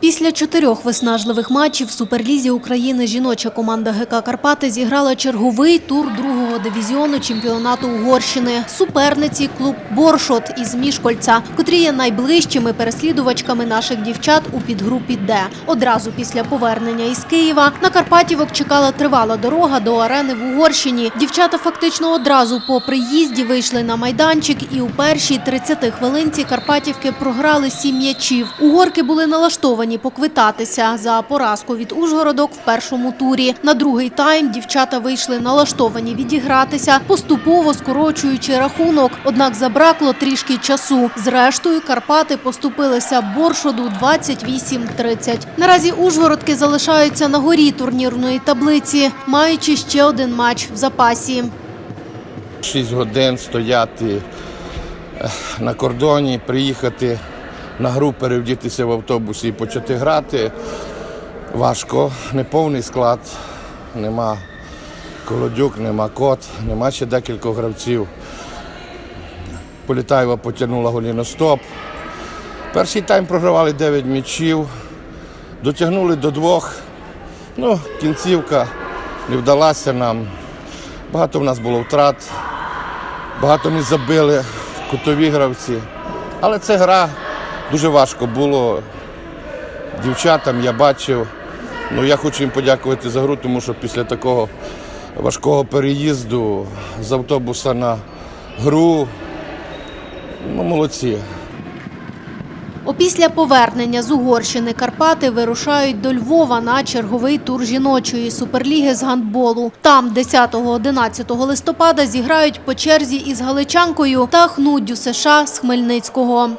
Після чотирьох виснажливих матчів в Суперлізі України жіноча команда ГК Карпати зіграла черговий тур другого дивізіону чемпіонату Угорщини. Суперниці клуб Боршот із Мішкольця, котрі є найближчими переслідувачками наших дівчат у підгрупі Д. Одразу після повернення із Києва на Карпатівок чекала тривала дорога до арени в Угорщині. Дівчата фактично одразу по приїзді вийшли на майданчик і у першій 30 хвилинці Карпатівки програли сім м'ячів. Угорки були налаштовані поквитатися за поразку від Ужгородок в першому турі. На другий тайм дівчата вийшли налаштовані відігратися, поступово скорочуючи рахунок. Однак забракло трішки часу. Зрештою, Карпати поступилися Боршоду 28-30. Наразі Ужгородки залишаються на горі турнірної таблиці, маючи ще один матч в запасі. 6 годин стояти е, на кордоні, приїхати на гру, перевдітися в автобусі і почати грати. Важко, неповний склад, нема Колодюк, нема кот, нема ще декількох гравців. Політаєва потягнула голіностоп. Перший тайм програвали 9 м'ячів, дотягнули до двох. Ну, кінцівка не вдалася нам. Багато в нас було втрат. Багато не забили кутові гравці. Але це гра дуже важко було. Дівчатам я бачив. Ну, я хочу їм подякувати за гру, тому що після такого важкого переїзду з автобуса на гру, ну, молодці. Опісля повернення з Угорщини Карпати вирушають до Львова на черговий тур жіночої суперліги з гандболу. Там 10-11 листопада зіграють по черзі із Галичанкою та Хнуддю США з Хмельницького.